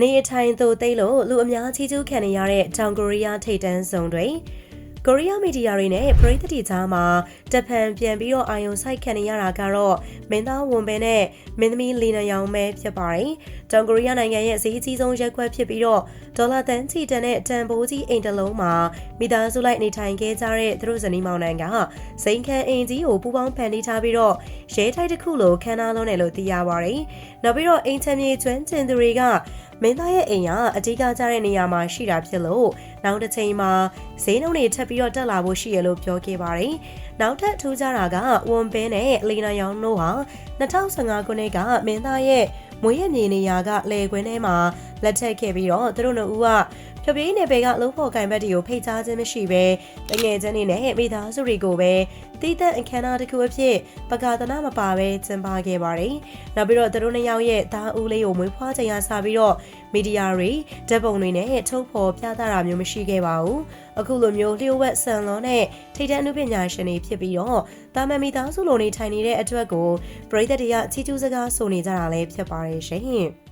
အနေအထိုင်သို့သိလို့လူအများချီးကျူးခံနေရတဲ့တောင်ကိုရီးယားထိပ်တန်းဆောင်တွေကိုရီးယားမီဒီယာတွေနဲ့ပရိသတ်တွေကြားမှာတဖန်ပြန်ပြီးတော့အာယုံစိုက်ခံနေရတာကတော့မင်းသားဝန်ပင်နဲ့မင်းသမီးလီနာယောင်ပဲဖြစ်ပါတယ်။တောင်ကိုရီးယားနိုင်ငံရဲ့အစည်းအကြီးဆုံးရက်ကွက်ဖြစ်ပြီးတော့ဒေါ်လာတန်ချီတန်တဲ့တန်ဖိုးကြီးအိမ်တစ်လုံးမှာမိသားစုလိုက်နေထိုင်ခဲ့ကြတဲ့သူတို့ဇနီးမောင်နှံကစိန်ခံအိမ်ကြီးကိုပူပေါင်းဖန်တီးထားပြီးတော့ရဲထိုက်တစ်ခုလိုခန်းနာလုံးတယ်လို့သိရပါတယ်။နောက်ပြီးတော့အိမ်ချမ်းမြေကျွမ်းကျင်သူတွေက မင်းသားရဲ့အိမ်ကအကြီးကားကြတဲ့နေရာမှာရှိတာဖြစ်လို့နောက်တစ်ချိန်မှာဈေးနှုန်းတွေထပ်ပြီးတော့တက်လာဖို့ရှိရလို့ပြောခဲ့ပါတယ်။နောက်ထပ်ထူးခြားတာကဝန်ပင်းနဲ့လီနာယောင်တို့ဟာ2015ခုနှစ်ကမင်းသားရဲ့မွေးရမြေနေရာကလေကွင်းထဲမှာလက်ထပ်ခဲ့ပြီးတော့သူတို့နှစ်ဦးက ဖြပြင်းနယ်ပယ်ကလုံးဖော်ကင်ဘက်တွေကိုဖိတ်ကြားခြင်းမရှိပဲတငယ်ချင်းတွေနဲ့မိသားစုတွေကိုပဲတီးသက်အခမ်းအနားတစ်ခုအဖြစ်ပကာသနာမပါပဲကျင်းပခဲ့ပါတယ်။နောက်ပြီးတော့သူတို့နှစ်ယောက်ရဲ့သားဦးလေးကိုမွေးဖွားချိန်ကစပြီးတော့မီဒီယာတွေဓာတ်ပုံတွေနဲ့ထုတ်ဖော်ပြသတာမျိုးမရှိခဲ့ပါဘူး။အခုလိုမျိုးလျှို့ဝှက်ဆန်လွန်နဲ့ထိတ်တန်းအမှုပညာရှင်တွေဖြစ်ပြီးတော့တာမန်မိသားစုလိုနေထိုင်နေတဲ့အတွက်ကိုပြည်သက်တွေကချီးကျူးစကားဆိုနေကြတာလည်းဖြစ်ပါတယ်ရှင်။